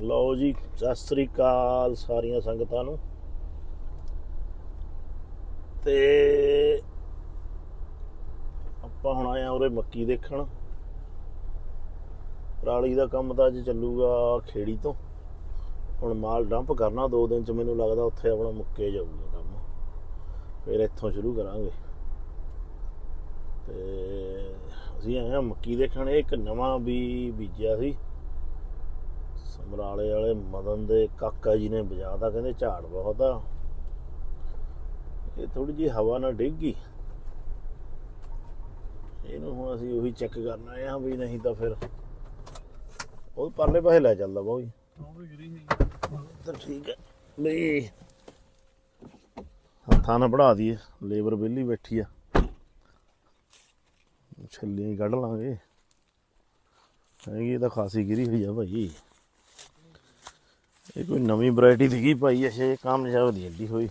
ਲਓ ਜੀ, ਸਤਿ ਸ੍ਰੀ ਅਕਾਲ ਸਾਰੀਆਂ ਸੰਗਤਾਂ ਨੂੰ। ਤੇ ਆਪਾਂ ਹੁਣ ਆਏ ਆ ਉਰੇ ਮੱਕੀ ਦੇਖਣ। ਪਰਾਲੀ ਦਾ ਕੰਮ ਤਾਂ ਅੱਜ ਚੱਲੂਗਾ ਖੇੜੀ ਤੋਂ। ਹੁਣ ਮਾਲ ਡੰਪ ਕਰਨਾ, ਦੋ ਦਿਨ ਚ ਮੈਨੂੰ ਲੱਗਦਾ ਉੱਥੇ ਆਪਣਾ ਮੁੱਕੇ ਜਾਊਗਾ ਕੰਮ। ਫਿਰ ਇੱਥੋਂ ਸ਼ੁਰੂ ਕਰਾਂਗੇ। ਤੇ ਅਸੀਂ ਆਏ ਆ ਮੱਕੀ ਦੇਖਣ, ਇਹ ਇੱਕ ਨਵਾਂ ਵੀ ਬੀਜਿਆ ਸੀ। ਸਮਰਾਲੇ ਵਾਲੇ ਮਦਨ ਦੇ ਕਾਕਾ ਜੀ ਨੇ ਬਜਾਤਾ ਕਹਿੰਦੇ ਝਾੜ ਬਹੁਤ ਆ। ਇਹ ਥੋੜੀ ਜੀ ਹਵਾ ਨਾਲ ਡਿੱਗ ਗਈ। ਇਹਨੂੰ ਹੁਣ ਅਸੀਂ ਉਹੀ ਚੈੱਕ ਕਰਨਾ ਆ ਵੀ ਨਹੀਂ ਤਾਂ ਫਿਰ ਉਹ ਪਰਲੇ ਪਾਸੇ ਲੈ ਚੱਲਦਾ ਬਾਈ ਤਾਂ ਠੀਕ ਹੈ ਬਈ ਹੱਥਾਂ ਨਾਲ ਬੜਾ ਦਈਏ ਲੇਬਰ ਵਿਹਲੀ ਬੈਠੀ ਆ। ਛੱਲੀਆਂ ਕੱਢ ਲਾਂਗੇ। ਹੈਗੀ ਇਹ ਤਾਂ ਖਾਸੀ ਗਿਰੀ ਹੋਈ ਆ ਭਾਈ। ਇਹ ਕੋਈ ਨਵੀਂ ਵੈਰਾਈਟੀ ਦਿਖੀ ਭਾਈ ਇਹ ਕਾਮਯਾਬ ਦੀ ਏਡੀ ਹੋਈ।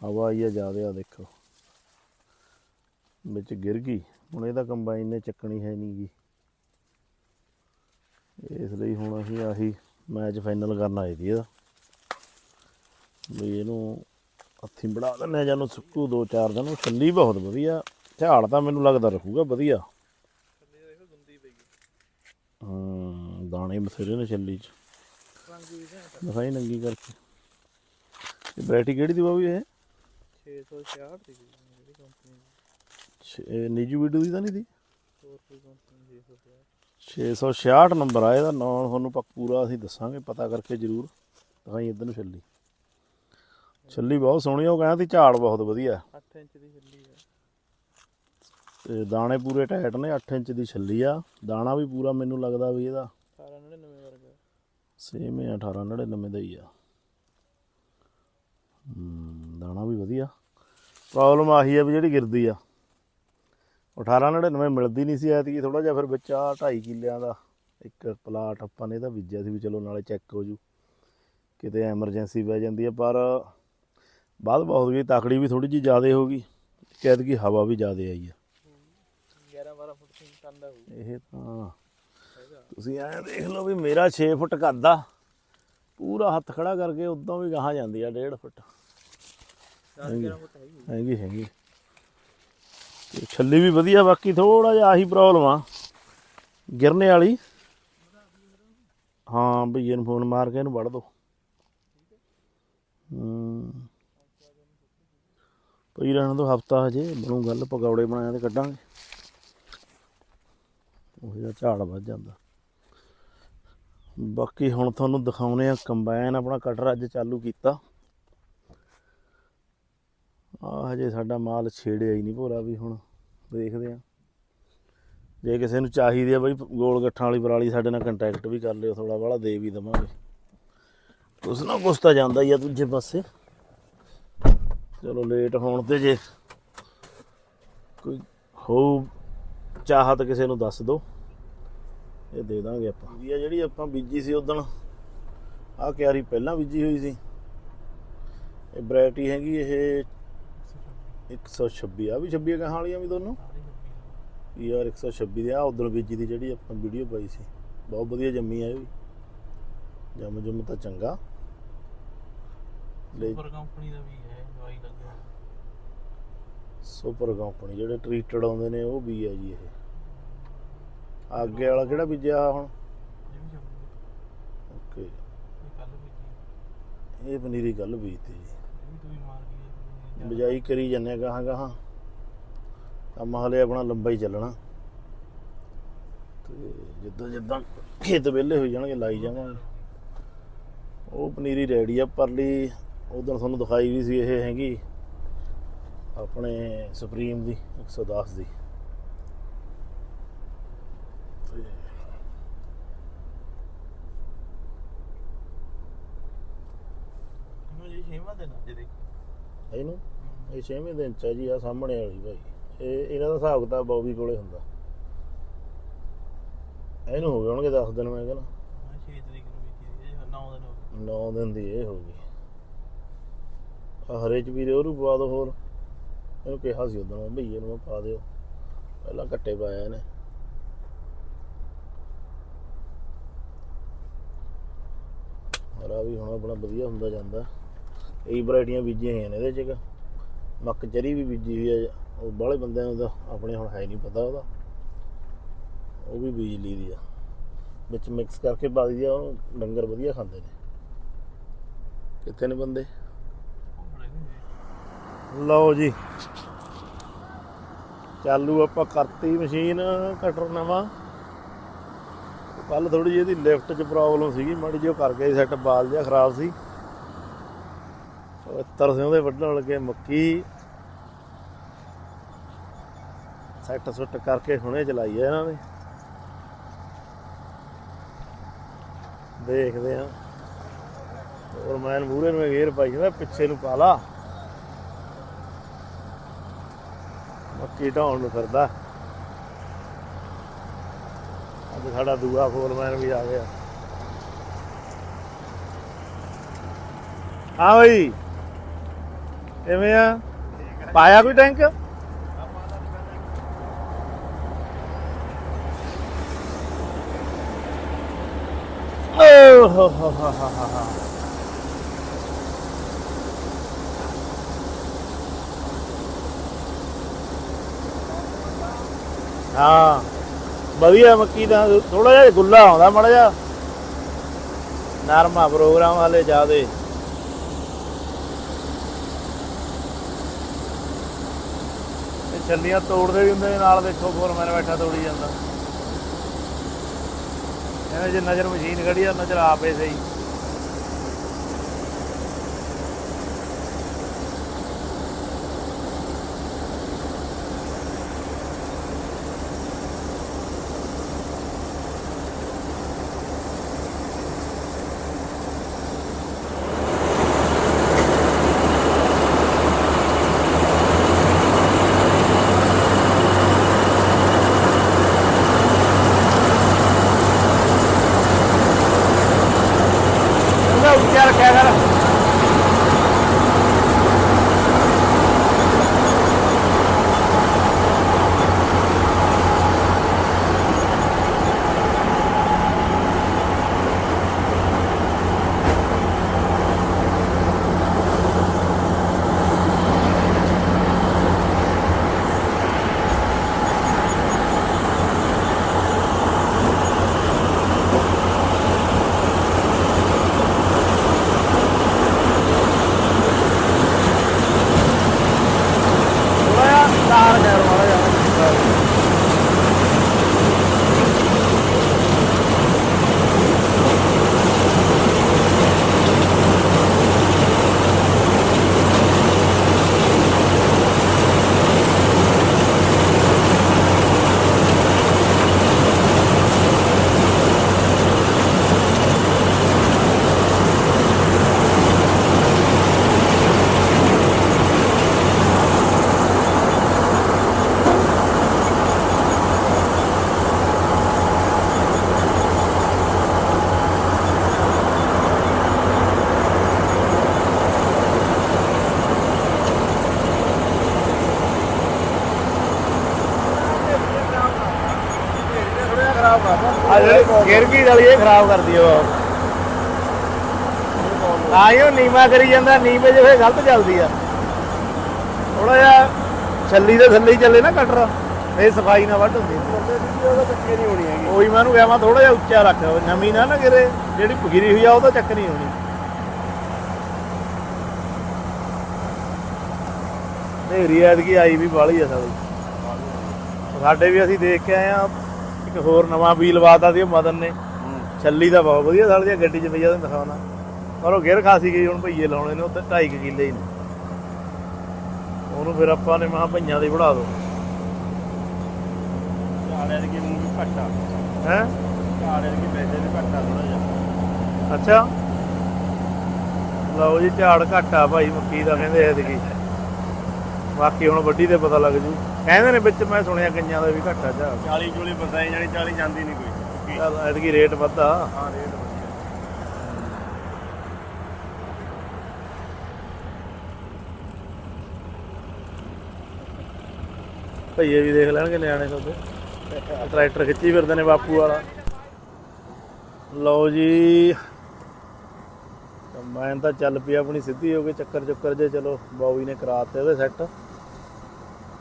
ਹਵਾ ਆਈ ਆ ਜ਼ਿਆਦਾ ਆ ਦੇਖੋ। ਵਿੱਚ ਗਿਰ ਗਈ। ਹੁਣ ਇਹਦਾ ਕੰਬਾਈਨ ਨੇ ਚੱਕਣੀ ਹੈ ਨਹੀਂ ਗੀ। ਇਸ ਲਈ ਹੁਣ ਅਸੀਂ ਆਹੀ ਮੈਚ ਫਾਈਨਲ ਕਰਨ ਆਏ ਦੀ ਇਹਦਾ। ਵੀ ਇਹਨੂੰ ਹੱਥੀਂ ਬਣਾ ਦਿੰਨੇ ਜਾਂ ਨੂੰ ਸੁੱਕੂ ਦੋ ਚਾਰ ਦਿਨ ਉਹ ਛੱਲੀ ਬਹੁਤ ਵਧੀਆ। ਝਾੜ ਤਾਂ ਮੈਨੂੰ ਲੱਗਦਾ ਰਹੂਗਾ ਵਧੀਆ। ਹਾਂ ਦਾਣੇ ਬਥੇਰੇ ਨੇ ਛੱਲੀ ਚ। ਦਿਖਾਈ ਨੰਗੀ ਕਰਕੇ। ਇਹ ਵੈਰਾਈਟੀ ਕਿਹੜੀ ਦੀ ਬਾਬੂ ਇਹ? 666 ਦੀ ਜਿਹੜੀ ਕੰਪਨੀ ਇਹ ਨਿੱਜੀ ਵੀਡੀਓ ਦੀ ਤਾਂ ਨਹੀਂ ਦੀ? ਹੋਰ ਕੋਈ ਕੰਪਨੀ 666 666 ਨੰਬਰ ਆ ਇਹਦਾ ਨਾਂ ਤੁਹਾਨੂੰ ਪੱਕ ਪੂਰਾ ਅਸੀਂ ਦੱਸਾਂਗੇ ਪਤਾ ਕਰਕੇ ਜ਼ਰੂਰ ਦਿਖਾਈ ਇੱਧਰ ਨੂੰ ਛੱਲੀ। ਛੱਲੀ ਬਹੁਤ ਸੋਹਣੀ ਆ, ਉਹ ਕਹਿੰਦਾ ਸੀ ਝਾੜ ਬਹੁਤ ਵਧੀਆ। 8 ਇੰਚ ਦੀ ਛੱਲੀ ਹੈ ਤੇ ਦਾਣੇ ਪੂਰੇ ਟਾਈਟ ਨੇ 8 ਇੰਚ ਦੀ ਛੱਲੀ ਆ। ਦਾਣਾ ਵੀ ਪੂਰਾ ਮੈਨੂੰ ਲੱਗਦਾ ਵੀ ਇਹਦਾ। 1899 ਵਰਗਾ। ਸੇਮ ਹੈ 1899 ਦਾ ਹੀ ਆ। ਦਾਣਾ ਵੀ ਵਧੀਆ। ਪ੍ਰੋਬਲਮ ਆਹੀ ਆ ਵੀ ਜਿਹੜੀ ਗਿਰਦੀ ਆ। 1899 ਮਿਲਦੀ ਨਹੀਂ ਸੀ ਐਤਕੀ ਥੋੜਾ ਜਿਹਾ ਫਿਰ ਵਿੱਚ ਆ 2.5 ਕਿੱਲਿਆਂ ਦਾ ਇੱਕ ਪਲਾਟ ਆਪਾਂ ਨੇ ਇਹਦਾ ਬੀਜਿਆ ਸੀ ਵੀ ਚਲੋ ਨਾਲੇ ਚੈੱਕ ਹੋ ਜੂ। ਕਿਤੇ ਐਮਰਜੈਂਸੀ ਪੈ ਜਾਂਦੀ ਆ ਪਰ ਬਾਅਦ ਬਹੁਤ ਗਈ ਤਕੜੀ ਵੀ ਥੋੜੀ ਜਿਹੀ ਜ਼ਿਆਦੇ ਹੋ ਗਈ। ਕੈਦ ਕੀ ਹਵਾ ਵੀ ਜ਼ਿਆਦੇ ਆਈ ਆ। 11 12 ਫੁੱਟ ਹੋਊ ਇਹ ਤਾਂ ਤੁਸੀਂ ਐਂ ਦੇਖ ਲਓ ਵੀ ਮੇਰਾ 6 ਫੁੱਟ ਕੱਦਾ ਪੂਰਾ ਹੱਥ ਖੜਾ ਕਰਕੇ ਉਦੋਂ ਵੀ ਗਾਹਾਂ ਜਾਂਦੀ ਆ 1.5 ਫੁੱਟ। 10 11 ਫੁੱਟ ਹੈਗੀ। ਹੈਗੀ ਤੇ ਛੱਲੀ ਵੀ ਵਧੀਆ ਬਾਕੀ ਥੋੜਾ ਜਿਹਾ ਆਹੀ ਪ੍ਰੋਬਲਮ ਆ। ਗਿਰਨੇ ਵਾਲੀ। ਹਾਂ ਭਈਏ ਨੂੰ ਫੋਨ ਮਾਰ ਕੇ ਇਹਨੂੰ ਵੜ ਦੋ। ਪਈ ਰਹਿਣ ਦੋ ਹਫਤਾ ਹਜੇ ਬਣੂ ਗੱਲ ਪਕੌੜੇ ਬਣਾਇਆ ਤੇ ਕੱਢਾਂਗੇ। ਉਹ ਜਿਹਾ ਝਾੜ ਵੱਧ ਜਾਂਦਾ। ਬਾਕੀ ਹੁਣ ਤੁਹਾਨੂੰ ਦਿਖਾਉਨੇ ਆ ਕੰਬਾਈਨ ਆਪਣਾ ਕਟਰ ਅੱਜ ਚਾਲੂ ਕੀਤਾ। ਆ ਹਜੇ ਸਾਡਾ ਮਾਲ ਛੇੜਿਆ ਹੀ ਨਹੀਂ ਭੋਰਾ ਵੀ ਹੁਣ, ਦੇਖਦੇ ਆ। ਜੇ ਕਿਸੇ ਨੂੰ ਚਾਹੀਦੀ ਆ ਬਈ ਗੋਲ ਗੱਠਾਂ ਵਾਲੀ ਪਰਾਲੀ ਸਾਡੇ ਨਾਲ ਕੰਟੈਕਟ ਵੀ ਕਰ ਲਿਓ ਥੋੜਾ ਬਾਹਲਾ ਦੇ ਵੀ ਦਵਾਂਗੇ। ਕੁਛ ਨਾ ਕੁਛ ਤਾਂ ਜਾਂਦਾ ਹੀ ਆ ਦੂਜੇ ਪਾਸੇ। ਚਲੋ ਲੇਟ ਹੋਣ ਤੇ ਜੇ ਕੋਈ ਹੋ ਚਾਹਤ ਕਿਸੇ ਨੂੰ ਦੱਸ ਦਿਓ। ਇਹ ਦੇ ਦਾਂਗੇ ਆਪਾਂ। ਵੀ ਆ ਜਿਹੜੀ ਆਪਾਂ ਬੀਜੀ ਸੀ ਉਦੋਂ ਆ ਕਿਆਰੀ ਪਹਿਲਾਂ ਬੀਜੀ ਹੋਈ ਸੀ। ਇਹ ਵੈਰਾਈਟੀ ਹੈਗੀ ਇਹ 126 ਆ ਵੀ 26 ਕਹਾਂ ਵਾਲੀਆਂ ਵੀ ਦੋਨੋਂ? ਯਾਰ 126 ਦੇ ਆ ਉਦੋਂ ਬੀਜੀ ਦੀ ਜਿਹੜੀ ਆਪਾਂ ਵੀਡੀਓ ਪਾਈ ਸੀ। ਬਹੁਤ ਵਧੀਆ ਜੰਮੀ ਆ ਇਹ ਵੀ। ਜੰਮ ਜੰਮ ਤਾਂ ਚੰਗਾ। ਲੈ ਸੁਪਰ ਕੰਪਨੀ ਦਾ ਵੀ ਹੈ ਦਵਾਈ ਲੱਗਿਆ। ਸੁਪਰ ਕੰਪਨੀ ਜਿਹੜੇ ਟ੍ਰੀਟਡ ਆਉਂਦੇ ਨੇ ਉਹ ਵੀ ਆ ਜੀ ਇਹ। ਅੱਗੇ ਵਾਲਾ ਕਿਹੜਾ ਬੀਜਿਆ ਹੁਣ? ਓਕੇ। ਇਹ ਪਨੀਰੀ ਕੱਲ ਬੀਜਤੀ ਜੀ। ਬਿਜਾਈ ਕਰੀ ਜੰਨੇ ਗਾਹਾਂ ਗਾਹਾਂ। ਕੰਮ ਹਲੇ ਆਪਣਾ ਲੰਬਾ ਹੀ ਚੱਲਣਾ। ਤੇ ਜਿੱਦਾਂ ਜਿੱਦਾਂ ਖੇਤ ਵਿਹਲੇ ਹੋ ਜਾਣਗੇ ਲਾਈ ਜਾਵਾਂਗੇ। ਉਹ ਪਨੀਰੀ ਰੈਡੀ ਆ ਪਰਲੀ। ਉਦੋਂ ਤੁਹਾਨੂੰ ਦਿਖਾਈ ਵੀ ਸੀ ਇਹ ਹੈਗੀ। ਆਪਣੇ ਸੁਪਰੀਮ ਦੀ 110 ਦੀ ਤੇ ਇਹਨੂੰ ਜੀ ਛੇਵਾਂ ਦਿਨ ਅੱਜ ਦੇਖ ਇਹਨੂੰ ਇਹ 6ਵੇਂ ਦਿਨ ਚ ਆ ਜੀ ਆ ਸਾਹਮਣੇ ਵਾਲੀ ਭਾਈ ਇਹ ਇਹਨਾਂ ਦਾ ਹਿਸਾਬ ਕਿਤਾਬ ਬੌਬੀ ਕੋਲੇ ਹੁੰਦਾ। ਇਹਨੂੰ ਹੋ ਗਏ ਹੋਣਗੇ 10 ਦਿਨ ਮੈਂ ਕਹਿੰਦਾ। ਮੈਂ 6 ਤਰੀਕ ਨੂੰ ਬੀਤੀ ਇਹ 9 ਦਿਨ ਹੋ ਗਏ। 9 ਦਿਨ ਦੀ ਇਹ ਹੋ ਗਈ। ਆ ਹਰੇ ਚ ਵੀ ਉਹਨੂੰ ਪਵਾ ਦੋ ਹੋਰ। ਇਹਨੂੰ ਕਿਹਾ ਸੀ ਉਦੋਂ ਮੈਂ ਭਈਏ ਨੂੰ ਮੈਂ ਪਾ ਦਿਓ। ਪਹਿਲਾਂ ਘੱਟੇ ਪਾਇਆ ਇਹਨੇ। ਹਰਾ ਵੀ ਹੁਣ ਆਪਣਾ ਵਧੀਆ ਹੁੰਦਾ ਜਾਂਦਾ। ਕਈ ਵੈਰਾਈਟੀਆਂ ਬੀਜੀਆਂ ਹੋਈਆਂ ਨੇ ਇਹਦੇ ਚ ਮੱਕ ਚਰੀ ਵੀ ਬੀਜੀ ਹੋਈ ਹੈ ਉਹ ਬਾਹਲੇ ਬੰਦਿਆਂ ਨੂੰ ਤਾਂ ਆਪਣੇ ਹੁਣ ਹੈ ਨਹੀਂ ਪਤਾ ਉਹਦਾ। ਉਹ ਵੀ ਬੀਜ ਲਈ ਦੀ ਆ। ਵਿੱਚ ਮਿਕਸ ਕਰਕੇ ਪਾ ਦਈਦੀ ਆ ਉਹਨੂੰ ਡੰਗਰ ਵਧੀਆ ਖਾਂਦੇ ਨੇ। ਕਿੱਥੇ ਨੇ ਬੰਦੇ? ਲਓ ਜੀ। ਚਾਲੂ ਆਪਾਂ ਕਰਤੀ ਮਸ਼ੀਨ, ਕਟਰ ਨਵਾਂ। ਕੱਲ ਥੋੜੀ ਜਿਹੀ ਇਹਦੀ ਲਿਫਟ 'ਚ ਪ੍ਰੋਬਲਮ ਸੀਗੀ, ਮਾੜੀ ਜਿਹੀ ਉਹ ਕਰ ਗਈ ਸੈੱਟ ਬਾਲ ਜਿਹਾ ਖਰਾਬ ਸੀ। ਉਹ ਤਰਸੇ ਉਹਦੇ ਵੱਢਣ ਲੱਗੇ, ਮੱਕੀ ਸੈੱਟ ਸੁੱਟ ਕਰਕੇ ਹੁਣੇ ਚਲਾਈ ਹੈ ਇਹਨਾਂ ਨੇ। ਦੇਖਦੇ ਆ ਹੋਰ ਮੈਂ ਮੂਰੇ ਨੂੰ ਗੇਰ ਪਾਈ ਜਾਂਦਾ ਪਿੱਛੇ ਨੂੰ ਪਾਲਾ ਮੱਕੀ ਢਾਉਣ ਨੂੰ ਫਿਰਦਾ। ਅੱਜ ਸਾਡਾ ਦੂਆ ਫੋਰਮੈਨ ਵੀ ਆ ਗਿਆ। ਹਾਂ ਬਈ। ਕਿਵੇਂ ਆ? ਪਾਇਆ ਕੋਈ ਟੈਂਕ ਓ ਹੋ ਹੋ ਹੋ ਹੋ, ਹਾਂ ਵਧੀਆ ਮੱਕੀ ਦਾ ਥੋੜਾ ਜਿਹਾ ਗੁੱਲਾ ਆਉਂਦਾ ਮੜਾ ਜਿਹਾ। ਨਰਮਾ ਪ੍ਰੋਗਰਾਮ ਵਾਲੇ ਜਾਦੇ ਛੱਲੀਆਂ ਤੋੜਦੇ ਵੀ ਹੁੰਦੇ ਨੇ, ਨਾਲ ਦੇਖੋ ਫੋਰਮੈਨ ਬੈਠਾ ਤੋੜੀ ਜਾਂਦਾ। ਇਹਨੇ ਜੇ ਨਜ਼ਰ ਮਸ਼ੀਨ ਖੜੀ ਆ, ਨਜ਼ਰ ਆਪੇ ਸਹੀ। ਜਿਹੜੀ ਗਿਰਗੀ ਵਾਲੀ ਇਹ ਖਰਾਬ ਕਰਦੀ ਉਹ। ਆਇਓ ਨੀਮਾ ਕਰੀ ਜਾਂਦਾ ਨੀਵੇਂ ਜੇ ਫੇਰ ਗਲਤ ਚੱਲਦੀ ਆ। ਥੋੜਾ ਜਿਹਾ ਛੱਲੀ ਦੇ ਥੱਲੇ ਹੀ ਚੱਲੇ ਨਾ ਕਟਰ। ਇਹ ਸਫ਼ਾਈ ਨਾਲ ਵੱਢ ਹੁੰਦੀ ਉਹੀ ਮੈਂ ਕਿਹਾ, ਮੈਂ ਥੋੜਾ ਜਿਹਾ ਉੱਚਾ ਰੱਖ ਨਵੀਂ ਨਾ ਨਾ ਗਿਰੇ, ਜਿਹੜੀ ਭਗਿਰੀ ਹੋਈ ਆ, ਉਹ ਤਾਂ ਚੱਕ ਨਹੀਂ ਹੋਣੀ ਨੇਰੀ ਐਤਕੀ ਆਈ ਵੀ ਬਾਹਲੀ ਆ ਸਾਲੀ। ਸਾਡੇ ਵੀ ਅਸੀਂ ਦੇਖ ਕੇ ਆਏ ਆ ਇੱਕ ਹੋਰ ਨਵਾਂ ਵੀ ਲਵਾਤਾ ਸੀ ਉਹ ਮਦਨ ਨੇ। ਛੱਲੀ ਦਾ ਬਹੁਤ ਵਧੀਆ ਸਾਲ ਦੀ ਗੱਡੀ 'ਚ ਪਈਆ ਤੈਨੂੰ ਦਿਖਾਉਣਾ ਪਰ ਉਹ ਗਿਰ ਖਾਸੀ ਗਈ ਹੁਣ ਭਈਏ ਲਾਉਣੇ ਨੇ ਉੱਤੇ 2.5 ਕਿੱਲੇ ਹੀ ਨੇ। ਉਹਨੂੰ ਫਿਰ ਆਪਾਂ ਨੇ ਮਹਾ ਭਈਆਂ ਦੇ ਵੜਾ ਦੋ। ਝਾੜਿਆਂ ਦੀ ਮੂੰਹ ਵੀ ਘੱਟ ਹੈ? ਝਾੜਿਆਂ ਦੀ ਪੈਸੇ ਵੀ ਘੱਟ ਥੋੜਾ ਜਿਹਾ। ਅੱਛਾ। ਲਓ ਜੀ ਝਾੜ ਘੱਟ ਭਾਈ ਮੱਕੀ ਦਾ ਕਹਿੰਦੇ ਐਤਕੀ। ਬਾਕੀ ਹੁਣ ਵੱਡੀ ਤੇ ਪਤਾ ਲੱਗ ਜੂ। ਕਹਿੰਦੇ ਨੇ ਵਿੱਚ ਮੈਂ ਸੁਣਿਆ ਕਈਆਂ ਦਾ ਵੀ ਘੱਟ ਝਾੜ 40 ਚੋਲੀ ਬਸਾਈ ਜਾਣੀ 40 ਜਾਂਦੀ ਨਹੀਂ ਕੋਈ। ਚੱਲ ਐਤਕੀ ਰੇਟ ਵੱਧਾ। ਹਾਂ ਰੇਟ ਭਈਏ ਵੀ ਦੇਖ ਲੈਣਗੇ ਨਿਆਣੇ ਤੁਹਾਡੇ ਟਰੈਕਟਰ ਖਿੱਚੀ ਫਿਰਦੇ ਨੇ ਬਾਪੂ ਵਾਲਾ। ਲਓ ਜੀ। ਕੰਬਾਈਨ ਤਾਂ ਚੱਲ ਪਈ ਆਪਣੀ ਸਿੱਧੀ ਹੋ ਗਈ ਚੱਕਰ ਚੁੱਕਰ ਜੇ ਚਲੋ ਬਾਊ ਜੀ ਨੇ ਕਰਾਤੇ ਉਹਦੇ ਸੈੱਟ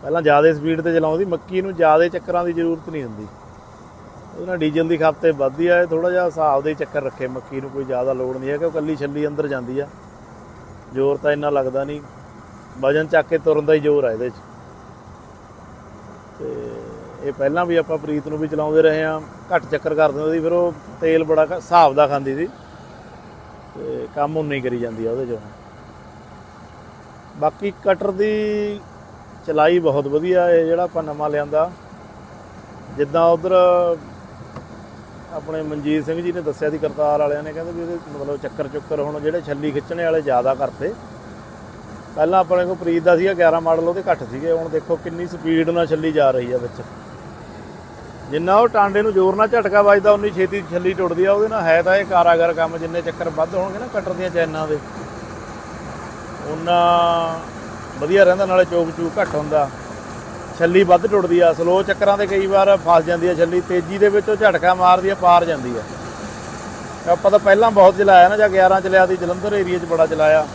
ਪਹਿਲਾਂ ਜ਼ਿਆਦਾ ਸਪੀਡ ਤੇ ਚਲਾਉਂਦੀ, ਮੱਕੀ ਨੂੰ ਜ਼ਿਆਦਾ ਚੱਕਰਾਂ ਦੀ ਜ਼ਰੂਰਤ ਨਹੀਂ ਹੁੰਦੀ। ਉਹਦੇ ਨਾਲ ਡੀਜ਼ਲ ਦੀ ਖਪਤ ਵੱਧਦੀ ਆ ਥੋੜਾ ਜਿਹਾ ਹਿਸਾਬ ਦੇ ਹੀ ਚੱਕਰ ਰੱਖੇ ਮੱਕੀ ਨੂੰ ਕੋਈ ਜ਼ਿਆਦਾ ਲੋੜ ਨਹੀਂ ਹੈ ਕਿ ਉਹ ਕੱਲੀ ਛੱਲੀ ਅੰਦਰ ਜਾਂਦੀ ਆ। ਜ਼ੋਰ ਤਾਂ ਇੰਨਾ ਲੱਗਦਾ ਨਹੀਂ, ਵਜਨ ਚੱਕ ਕੇ ਤੁਰਨ ਦਾ ਹੀ ਜ਼ੋਰ ਆ ਇਹਦੇ 'ਚ। ਤੇ ਇਹ ਪਹਿਲਾਂ ਵੀ ਆਪਾਂ ਪ੍ਰੀਤ ਨੂੰ ਵੀ ਚਲਾਉਂਦੇ ਰਹੇ ਆ, ਘੱਟ ਚੱਕਰ ਕਰਦੇ ਦਿੰਦੇ ਸੀ, ਫਿਰ ਉਹ ਤੇਲ ਬੜਾ ਹਿਸਾਬ ਦਾ ਖਾਂਦੀ ਸੀ। ਤੇ ਕੰਮ ਉਨੀ ਕਰੀ ਜਾਂਦੀ ਆ ਉਹਦੇ 'ਚ। ਬਾਕੀ ਕਟਰ ਦੀ ਚਲਾਈ ਬਹੁਤ ਵਧੀਆ ਇਹ ਜਿਹੜਾ ਆਪਾਂ ਨਵਾਂ ਲਿਆਂਦਾ। ਜਿੱਦਾਂ ਉਧਰ ਆਪਣੇ ਮਨਜੀਤ ਸਿੰਘ ਜੀ ਨੇ ਦੱਸਿਆ ਸੀ, ਕਰਤਾਰ ਵਾਲਿਆਂ ਨੇ ਕਹਿੰਦੇ ਵੀ ਇਹਦੇ ਮਤਲਬ ਚੱਕਰ ਚੁੱਕਰ ਹੁਣ ਜਿਹੜੇ ਛੱਲੀ ਖਿੱਚਣੇ ਵਾਲੇ ਜ਼ਿਆਦਾ ਕਰਤੇ। ਪਹਿਲਾਂ ਆਪਣੇ ਕੋਲ ਪ੍ਰੀਤ ਦਾ ਸੀਗਾ 11 ਮਾਡਲ ਉਹਦੇ ਘੱਟ ਸੀਗੇ, ਹੁਣ ਦੇਖੋ ਕਿੰਨੀ ਸਪੀਡ ਨਾਲ ਛੱਲੀ ਜਾ ਰਹੀ ਆ ਵਿੱਚ। ਜਿੰਨਾ ਉਹ ਟਾਂਡੇ ਨੂੰ ਜ਼ੋਰ ਨਾਲ ਝਟਕਾ ਵੱਜਦਾ, ਉਨੀ ਛੇਤੀ ਛੱਲੀ ਟੁੱਟਦੀ ਆ, ਉਹਦੇ ਨਾਲ ਹੈ ਤਾਂ ਇਹ ਕਾਰਾਗਰ ਕੰਮ, ਜਿੰਨੇ ਚੱਕਰ ਵੱਧ ਹੋਣਗੇ ਨਾ, ਕਟਰ ਦੀਆਂ ਚੈਨਾਂ ਦੇ। ਉਹਨਾਂ ਵਧੀਆ ਰਹਿੰਦਾ, ਨਾਲੇ ਚੋਕ ਚੂਕ ਘੱਟ ਹੁੰਦਾ। ਛੱਲੀ ਵੱਧ ਟੁੱਟਦੀ ਆ, ਸਲੋ ਚੱਕਰਾਂ ਤੇ ਕਈ ਵਾਰ ਫਸ ਜਾਂਦੀ ਆ ਛੱਲੀ, ਤੇਜ਼ੀ ਦੇ ਵਿੱਚ ਉਹ ਝਟਕਾ ਮਾਰਦੀ ਆ, ਪਾਰ ਜਾਂਦੀ ਆ। ਆਪਾਂ ਤਾਂ ਪਹਿਲਾਂ ਬਹੁਤ ਚਲਾਇਆ ਨਾ, ਜਾਂ 11 ਚਲਿਆ ਸੀ, ਜਲੰਧਰ ਏਰੀਆ 'ਚ ਬੜਾ ਚਲਾਇਆ।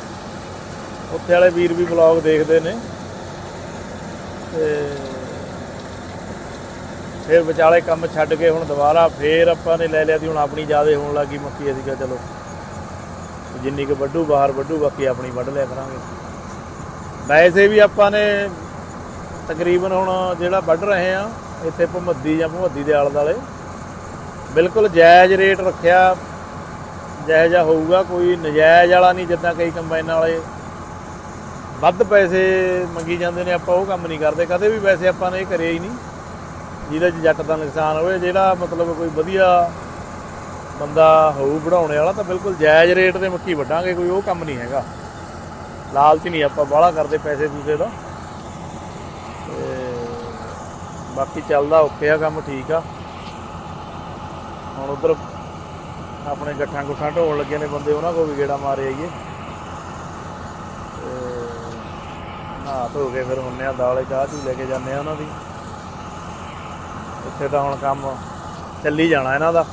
ਉੱਥੇ ਵਾਲੇ ਵੀਰ ਵੀ ਵਲੌਗ ਦੇਖਦੇ ਨੇ। ਤੇ ਫਿਰ ਵਿਚਾਲੇ ਕੰਮ ਛੱਡ ਕੇ ਹੁਣ ਦੁਬਾਰਾ ਫੇਰ ਆਪਾਂ ਨੇ ਲੈ ਲਿਆ ਸੀ, ਹੁਣ ਆਪਣੀ ਜਿਆਦੇ ਹੋਣ ਲੱਗੀ ਮੱਕੀ, ਅਸੀਂ ਕਿਹਾ ਚਲੋ। ਜਿੰਨੀ ਕੁ ਵੱਢੂ, ਬਾਹਰ ਵੱਢੂ, ਬਾਕੀ ਆਪਣੀ ਵੱਢ ਲਿਆ ਕਰਾਂਗੇ। ਵੈਸੇ ਵੀ ਆਪਾਂ ਨੇ ਤਕਰੀਬਨ ਹੁਣ ਜਿਹੜਾ ਵੱਢ ਰਹੇ ਆ ਇੱਥੇ ਭਮੱਦੀ ਜਾਂ ਭਮੱਦੀ ਦੇ ਆਲੇ ਦੁਆਲੇ, ਬਿਲਕੁਲ ਜਾਇਜ਼ ਰੇਟ ਰੱਖਿਆ ਜਾਇਜ਼ ਹੋਊਗਾ, ਕੋਈ ਨਜਾਇਜ਼ ਵਾਲਾ ਨਹੀਂ, ਜਿੱਦਾਂ ਕਈ ਕੰਬਾਈਨਾਂ ਵਾਲੇ ਵੱਧ ਪੈਸੇ ਮੰਗੀ ਜਾਂਦੇ ਨੇ, ਆਪਾਂ ਉਹ ਕੰਮ ਨਹੀਂ ਕਰਦੇ, ਕਦੇ ਵੀ ਵੈਸੇ ਆਪਾਂ ਨੇ ਇਹ ਕਰਿਆ ਹੀ ਨਹੀਂ, ਜਿਹਦੇ 'ਚ ਜੱਟ ਦਾ ਨੁਕਸਾਨ ਹੋਵੇ, ਜਿਹੜਾ ਮਤਲਬ ਕੋਈ ਵਧੀਆ ਬੰਦਾ ਹੋਊ ਬਣਾਉਣੇ ਵਾਲਾ, ਤਾਂ ਬਿਲਕੁਲ ਜਾਇਜ਼ ਰੇਟ ਤੇ ਮੱਕੀ ਵੱਢਾਂਗੇ, ਕੋਈ ਉਹ ਕੰਮ ਨਹੀਂ ਹੈਗਾ। ਲਾਲਚ ਨਹੀਂ, ਆਪਾਂ ਬਾਹਲਾ ਕਰਦੇ ਪੈਸੇ ਦੂਸੇ ਦਾ। ਤੇ ਬਾਕੀ ਚੱਲਦਾ ਓਕੇ ਆ, ਕੰਮ ਠੀਕ ਆ। ਹੁਣ ਉਧਰ ਆਪਣੇ ਗੱਠਾਂ ਗੁੱਠਾਂ ਢੋਣ ਲੱਗੇ ਨੇ ਬੰਦੇ, ਉਹਨਾਂ ਕੋਲ ਵੀ ਗੇੜਾ ਮਾਰੇ ਆਈਏ। ਤੇ ਨਹਾ ਧੋ ਕੇ ਫਿਰ ਹੁੰਨੇ ਆ, ਦਾਲੇ, ਚਾਹ ਚੂ ਲੈ ਕੇ ਜਾਂਦੇ ਆ ਉਹਨਾਂ ਦੀ। ਇੱਥੇ ਤਾਂ ਹੁਣ ਕੰਮ ਚੱਲੀ ਜਾਣਾ ਇਹਨਾਂ ਦਾ।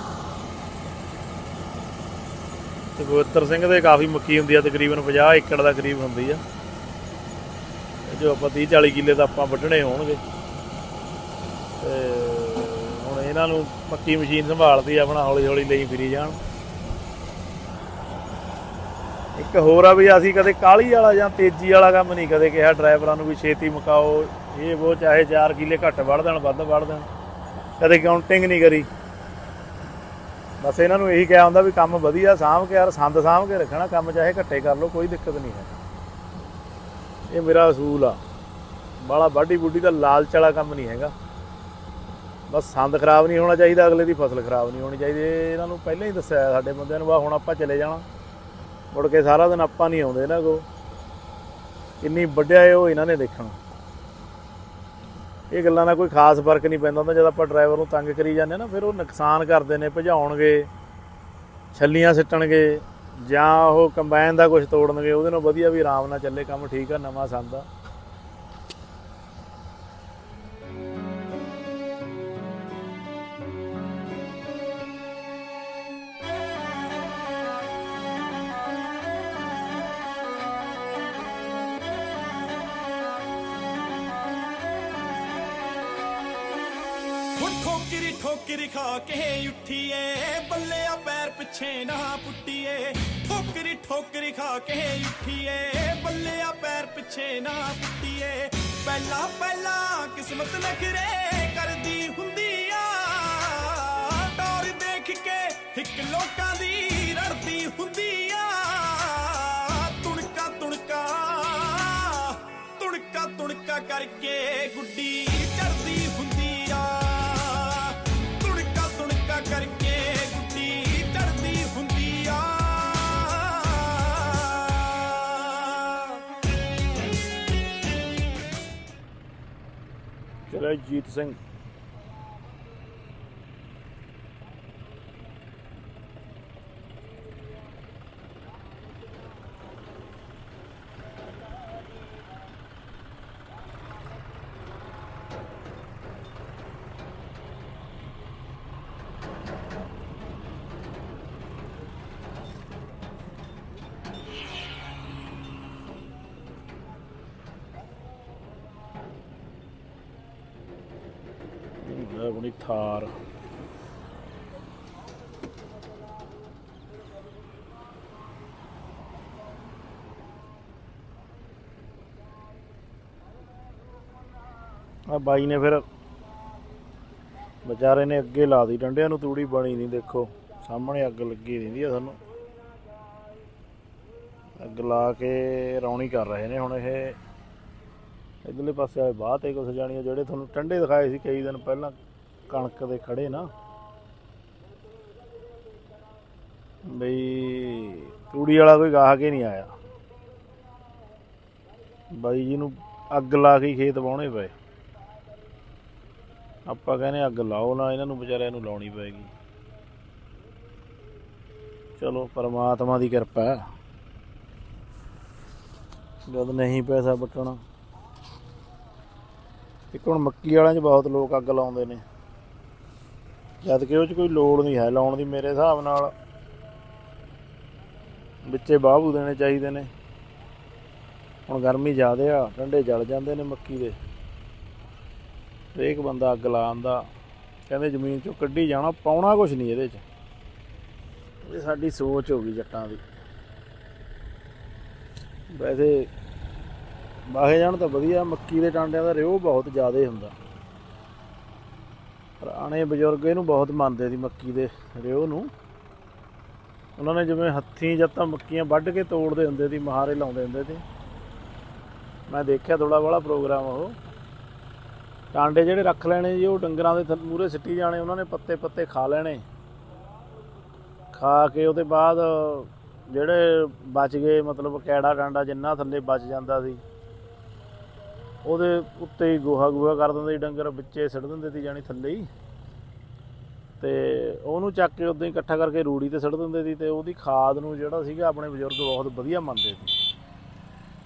ਤੇ ਗੋਤਰ ਸਿੰਘ ਦੇ ਕਾਫੀ ਮੱਕੀ ਹੁੰਦੀ ਆ, ਤਕਰੀਬਨ 50 ਏਕੜ ਦਾ ਕਰੀਬ ਹੁੰਦੀ ਆ। ਜੋ ਆਪਾਂ 30 40 ਕਿੱਲੇ ਤਾਂ ਆਪਾਂ ਵੱਢਣੇ ਹੋਣਗੇ। ਤੇ ਹੁਣ ਇਹਨਾਂ ਨੂੰ ਮੱਕੀ ਮਸ਼ੀਨ ਸੰਭਾਲਦੀ ਆ, ਆਪਣਾ ਹੌਲੀ ਹੌਲੀ ਲਈ ਫਿਰੀ ਜਾਣ। ਇੱਕ ਹੋਰ ਆ ਵੀ ਅਸੀਂ ਕਦੇ ਕਾਲੀ ਵਾਲਾ ਜਾਂ ਤੇਜ਼ੀ ਵਾਲਾ ਕੰਮ ਨਹੀਂ ਕਦੇ ਕਿਹਾ, ਡਰਾਈਵਰਾਂ ਨੂੰ ਵੀ ਛੇਤੀ ਮੁਕਾਓ। ਇਹ ਉਹ ਚਾਹੇ 4 ਕਿੱਲੇ ਘੱਟ ਵੱਢ ਦੇਣ, ਵੱਧ ਵੱਢ ਦੇਣ। ਕਦੇ ਕਾਊਂਟਿੰਗ ਨਹੀਂ ਕਰੀ। ਬਸ ਇਹਨਾਂ ਨੂੰ ਇਹੀ ਕਿਹਾ ਹੁੰਦਾ ਵੀ ਕੰਮ ਵਧੀਆ ਸਾਂਭ ਕੇ ਯਾਰ, ਸੰਦ ਸਾਂਭ ਕੇ ਰੱਖਣਾ, ਕੰਮ ਚਾਹੇ ਘੱਟੇ ਕਰ ਲਓ, ਕੋਈ ਦਿੱਕਤ ਨਹੀਂ ਹੈ। ਇਹ ਮੇਰਾ ਅਸੂਲ ਆ। ਬਾਲਾ ਵਾਢੀ ਬੁੱਢੀ ਦਾ ਲਾਲਚ ਵਾਲਾ ਕੰਮ ਨਹੀਂ ਹੈਗਾ। ਬਸ ਸੰਦ ਖਰਾਬ ਨਹੀਂ ਹੋਣਾ ਚਾਹੀਦਾ, ਅਗਲੇ ਦੀ ਫਸਲ ਖਰਾਬ ਨਹੀਂ ਹੋਣੀ ਚਾਹੀਦੀ। ਇਹਨਾਂ ਨੂੰ ਪਹਿਲਾਂ ਹੀ ਦੱਸਿਆ ਸਾਡੇ ਬੰਦਿਆਂ ਨੂੰ ਵਾ ਹੁਣ ਆਪਾਂ ਚਲੇ ਜਾਣਾ। ਮੁੜ ਕੇ ਸਾਰਾ ਦਿਨ ਆਪਾਂ ਨਹੀਂ ਆਉਂਦੇ ਇਹਨਾਂ ਕੋ ਕਿੰਨੀ ਵੱਡਿਆ ਉਹ ਇਹਨਾਂ ਨੇ ਦੇਖਣਾ। ਇਹ ਗੱਲਾਂ ਦਾ ਕੋਈ ਖਾਸ ਫ਼ਰਕ ਨਹੀਂ ਪੈਂਦਾ ਹੁੰਦਾ। ਜਦ ਆਪਾਂ ਡਰਾਈਵਰ ਨੂੰ ਤੰਗ ਕਰੀ ਜਾਂਦੇ ਨਾ, ਫਿਰ ਉਹ ਨੁਕਸਾਨ ਕਰਦੇ ਨੇ, ਭਜਾਉਣਗੇ, ਛੱਲੀਆਂ ਸਿੱਟਣਗੇ, ਜਾਂ ਉਹ ਕੰਬਾਈਨ ਦਾ ਕੁਝ ਤੋੜਨਗੇ, ਉਹਦੇ ਨਾਲ ਵਧੀਆ ਵੀ ਆਰਾਮ ਨਾਲ ਚੱਲੇ, ਕੰਮ ਠੀਕ ਆ, ਨਵਾਂ ਸੰਦ ਆ। ਠੋਕਰੀ ਠੋਕਰੀ ਖਾ ਕੇ ਉੱਠੀਏ ਬੱਲਿਆ ਪੈਰ ਪਿੱਛੇ ਨਾ ਪੁੱਟੀਏ ਠੋਕਰੀ ਠੋਕਰੀ ਖਾ ਕੇ ਉੱਠੀਏ ਬੱਲਿਆ ਪੈਰ ਪਿੱਛੇ ਨਾ ਪੁੱਟੀਏ ਪਹਿਲਾਂ ਪਹਿਲਾਂ ਕਿਸਮਤ ਨਖਰੇ ਕਰਦੀ ਹੁੰਦੀ ਆ ਟੌਰ ਦੇਖ ਕੇ ਇੱਕ ਲੋਕਾਂ ਦੀ ਰੜਦੀ ਹੁੰਦੀ ਆ ਤੁਣਕਾ ਤੁਣਕਾ ਤੁਣਕਾ ਤੁਣਕਾ ਕਰਕੇ ਗੁੱਡੀ ਚੜਦੀ ਹੁੰਦੀ ਅਜੀਤ ਸਿੰਘ ਆਪਣੀ ਥਾਰ। ਆ ਬਾਈ ਨੇ ਫਿਰ ਵਿਚਾਰੇ ਨੇ ਅੱਗੇ ਲਾ ਦੀ ਡੰਡਿਆਂ ਨੂੰ ਤੂੜੀ ਬਣੀ ਨਹੀਂ, ਦੇਖੋ। ਸਾਹਮਣੇ ਅੱਗ ਲੱਗੀ ਰਹਿੰਦੀ ਆ ਸਾਨੂੰ। ਅੱਗ ਲਾ ਕੇ ਰੌਣੀ ਕਰ ਰਹੇ ਨੇ ਹੁਣ ਇਹ। ਇਧਰਲੇ ਪਾਸੇ ਆਏ ਬਾਹ ਤੇ ਕੁਛ ਜਾਣੀਆਂ ਜਿਹੜੇ ਤੁਹਾਨੂੰ ਟੰਡੇ ਦਿਖਾਏ ਸੀ ਕਈ ਦਿਨ ਪਹਿਲਾਂ। ਕਣਕ ਦੇ ਖੜੇ ਨਾ। ਬਈ ਤੂੜੀ ਵਾਲਾ ਕੋਈ ਗਾਹਕ ਹੀ ਨਹੀਂ ਆਇਆ। ਬਾਈ ਜੀ ਨੂੰ ਅੱਗ ਲਾ ਕੇ ਖੇਤ ਵਾਹੁਣੇ ਪਏ। ਆਪਾਂ ਕਹਿੰਦੇ ਅੱਗ ਲਾਓ ਨਾ, ਇਹਨਾਂ ਨੂੰ ਵਿਚਾਰਿਆਂ ਨੂੰ ਲਾਉਣੀ ਪਏਗੀ। ਚਲੋ, ਪਰਮਾਤਮਾ ਦੀ ਕਿਰਪਾ ਹੈ। ਜਦ ਨਹੀਂ ਪੈਸਾ ਬਟਣਾ ਇੱਕ ਹੁਣ ਮੱਕੀ ਵਾਲਿਆਂ 'ਚ ਬਹੁਤ ਲੋਕ ਅੱਗ ਲਾਉਂਦੇ ਨੇ। ਜਦ ਕਿ ਉਹ 'ਚ ਕੋਈ ਲੋੜ ਨਹੀਂ ਹੈ ਲਾਉਣ ਦੀ ਮੇਰੇ ਹਿਸਾਬ ਨਾਲ। ਵਿੱਚੇ ਬਾਹੂ ਦੇਣੇ ਚਾਹੀਦੇ ਨੇ। ਹੁਣ ਗਰਮੀ ਜ਼ਿਆਦੇ ਆ ਡੰਡੇ ਜਲ ਜਾਂਦੇ ਨੇ ਮੱਕੀ ਦੇ। ਹਰੇਕ ਬੰਦਾ ਅੱਗ ਲਾਉਂਦਾ ਕਹਿੰਦੇ ਜ਼ਮੀਨ 'ਚੋਂ ਕੱਢੀ ਜਾਣਾ, ਪਾਉਣਾ ਕੁਝ ਨਹੀਂ ਇਹਦੇ 'ਚ। ਇਹ ਸਾਡੀ ਸੋਚ ਹੋ ਗਈ ਜੱਟਾਂ ਦੀ। ਵੈਸੇ, ਬਾਹੇ ਜਾਣ ਤਾਂ ਵਧੀਆ, ਮੱਕੀ ਦੇ ਟਾਂਡਿਆਂ ਦਾ ਰਿਓ ਬਹੁਤ ਜ਼ਿਆਦਾ ਹੁੰਦਾ। ਪੁਰਾਣੇ ਬਜ਼ੁਰਗ ਇਹਨੂੰ ਬਹੁਤ ਮੰਨਦੇ ਸੀ ਮੱਕੀ ਦੇ ਰਿਓ ਨੂੰ। ਉਹਨਾਂ ਨੇ ਜਿਵੇਂ ਹੱਥੀਂ ਜਦ ਤਾਂ ਮੱਕੀਆਂ ਵੱਢ ਕੇ ਤੋੜਦੇ ਹੁੰਦੇ ਸੀ, ਮਹਾਰੇ ਲਾਉਂਦੇ ਹੁੰਦੇ ਸੀ। ਮੈਂ ਦੇਖਿਆ ਥੋੜਾ ਬੜਾ ਪ੍ਰੋਗਰਾਮ ਉਹ। ਟਾਂਡੇ ਜਿਹੜੇ ਰੱਖ ਲੈਣੇ ਜੀ, ਉਹ ਡੰਗਰਾਂ ਦੇ ਮੂਰੇ ਸਿੱਟੀ ਜਾਣੇ, ਉਹਨਾਂ ਨੇ ਪੱਤੇ ਪੱਤੇ ਖਾ ਲੈਣੇ। ਖਾ ਕੇ ਉਹਦੇ ਬਾਅਦ ਜਿਹੜੇ ਬਚ ਗਏ, ਮਤਲਬ ਕੈੜਾ ਡਾਂਡਾ ਜਿੰਨਾ ਥੱਲੇ ਬਚ ਜਾਂਦਾ ਸੀ ਉਹਦੇ ਉੱਤੇ ਹੀ ਗੋਹਾ ਗੋਹਾ ਕਰ ਦਿੰਦੇ ਸੀ, ਡੰਗਰ ਵਿੱਚੇ ਸਿੱਟ ਦਿੰਦੇ ਸੀ ਜਾਣੀ ਥੱਲੇ ਹੀ। ਤੇ ਉਹਨੂੰ ਚੱਕ ਕੇ ਉਦਾਂ ਹੀ ਇਕੱਠਾ ਕਰਕੇ ਰੂੜੀ ਤੇ ਸਿੱਟ ਦਿੰਦੇ ਸੀ ਤੇ ਉਹਦੀ ਖਾਦ ਨੂੰ ਜਿਹੜਾ ਸੀਗਾ ਆਪਣੇ ਬਜ਼ੁਰਗ ਬਹੁਤ ਵਧੀਆ ਮੰਨਦੇ ਸੀ।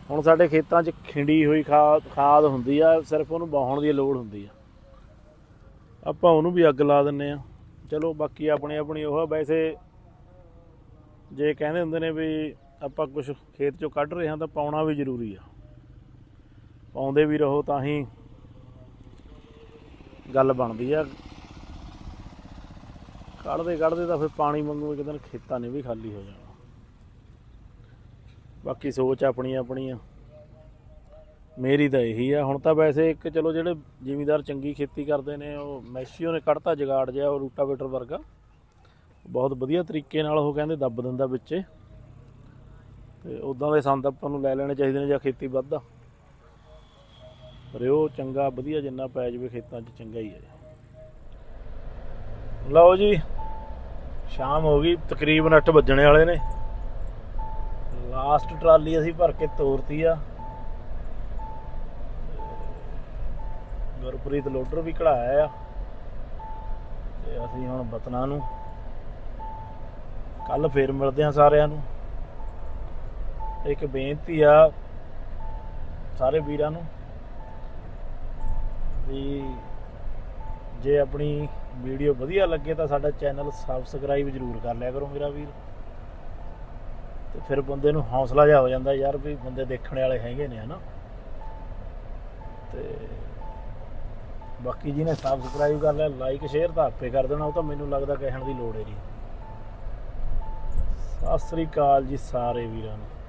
ਹੁਣ ਸਾਡੇ ਖੇਤਾਂ 'ਚ ਖਿੰਡੀ ਹੋਈ ਖਾਦ ਖਾਦ ਹੁੰਦੀ ਆ, ਸਿਰਫ ਉਹਨੂੰ ਵਾਹਣ ਦੀ ਲੋੜ ਹੁੰਦੀ ਆ। ਆਪਾਂ ਉਹਨੂੰ ਵੀ ਅੱਗ ਲਾ ਦਿੰਨੇ ਆ। ਚਲੋ ਬਾਕੀ ਆਪਣੀ ਆਪਣੀ ਉਹ ਵੈਸੇ ਜੇ ਕਹਿੰਦੇ ਹੁੰਦੇ ਨੇ ਵੀ ਆਪਾਂ ਕੁਝ ਖੇਤ 'ਚੋਂ ਕੱਢ ਰਹੇ ਹਾਂ ਤਾਂ ਪਾਉਣਾ ਵੀ ਜ਼ਰੂਰੀ ਆ। ਪਾਉਂਦੇ ਵੀ ਰਹੋ ਤਾਂ ਹੀ ਗੱਲ ਬਣਦੀ ਆ। ਕੱਢਦੇ ਕੱਢਦੇ ਤਾਂ ਫਿਰ ਪਾਣੀ ਵਾਂਗੂ ਇੱਕ ਦਿਨ ਖੇਤਾਂ ਨੇ ਵੀ ਖਾਲੀ ਹੋ ਜਾਣਾ। ਬਾਕੀ ਸੋਚ ਆਪਣੀ ਆਪਣੀ ਆ। ਮੇਰੀ ਤਾਂ ਇਹੀ ਆ। ਹੁਣ ਤਾਂ ਵੈਸੇ ਇੱਕ ਚਲੋ ਜਿਹੜੇ ਜ਼ਿਮੀਦਾਰ ਚੰਗੀ ਖੇਤੀ ਕਰਦੇ ਨੇ, ਉਹ ਮੈਸ਼ੀਓ ਨੇ ਕੱਢਤਾ ਜਗਾੜ ਜਿਹਾ, ਉਹ ਰੂਟਾਵੇਟਰ ਵਰਗਾ। ਬਹੁਤ ਵਧੀਆ ਤਰੀਕੇ ਨਾਲ ਉਹ ਕਹਿੰਦੇ ਦੱਬ ਦਿੰਦਾ ਵਿੱਚੇ। ਤੇ ਉਦਾਂ ਦੇ ਸੰਦ ਆਪਾਂ ਨੂੰ ਲੈ ਲੈਣੇ ਚਾਹੀਦੇ ਨੇ ਜਾਂ ਖੇਤੀ ਵੱਧਦਾ। ਰਿਓ ਚੰਗਾ, ਵਧੀਆ ਜਿੰਨਾ ਪੈ ਜਾਵੇ ਖੇਤਾਂ 'ਚ ਚੰਗਾ ਹੀ ਹੈ। ਲਓ ਜੀ, ਸ਼ਾਮ ਹੋ ਗਈ, ਤਕਰੀਬਨ 8 ਵੱਜਣੇ ਵਾਲੇ ਨੇ। ਲਾਸਟ ਟਰਾਲੀ ਅਸੀਂ ਭਰ ਕੇ ਤੋਰਤੀ ਆ। ਗੁਰਪ੍ਰੀਤ ਲੋਡਰ ਵੀ ਕਢਾਇਆ ਆ। ਤੇ ਅਸੀਂ ਹੁਣ ਬਤਨਾ ਨੂੰ। ਕੱਲ ਫੇਰ ਮਿਲਦੇ ਆ ਸਾਰਿਆਂ ਨੂੰ। ਇੱਕ ਬੇਨਤੀ ਆ ਸਾਰੇ ਵੀਰਾਂ ਨੂੰ। ਵੀ ਜੇ ਆਪਣੀ ਵੀਡੀਓ ਵਧੀਆ ਲੱਗੇ ਤਾਂ ਸਾਡਾ ਚੈਨਲ ਸਬਸਕ੍ਰਾਈਬ ਜ਼ਰੂਰ ਕਰ ਲਿਆ ਕਰੋ ਮੇਰਾ ਵੀਰ। ਤੇ ਫਿਰ ਬੰਦੇ ਨੂੰ ਹੌਸਲਾ ਜਿਹਾ ਹੋ ਜਾਂਦਾ ਯਾਰ ਵੀ ਬੰਦੇ ਦੇਖਣ ਵਾਲੇ ਹੈਗੇ ਨੇ, ਹਨਾ? ਤੇ ਬਾਕੀ ਜਿਹਨੇ ਸਬਸਕ੍ਰਾਈਬ ਕਰ ਲਿਆ ਲਾਈਕ ਸ਼ੇਅਰ ਤਾਂ ਆਪੇ ਕਰ ਦੇਣਾ, ਉਹ ਤਾਂ ਮੈਨੂੰ ਲੱਗਦਾ ਕਹਿਣ ਦੀ ਲੋੜ ਹੀ ਨਹੀਂ। ਸਤਿ ਸ੍ਰੀ ਅਕਾਲ ਜੀ ਸਾਰੇ ਵੀਰਾਂ ਨੂੰ।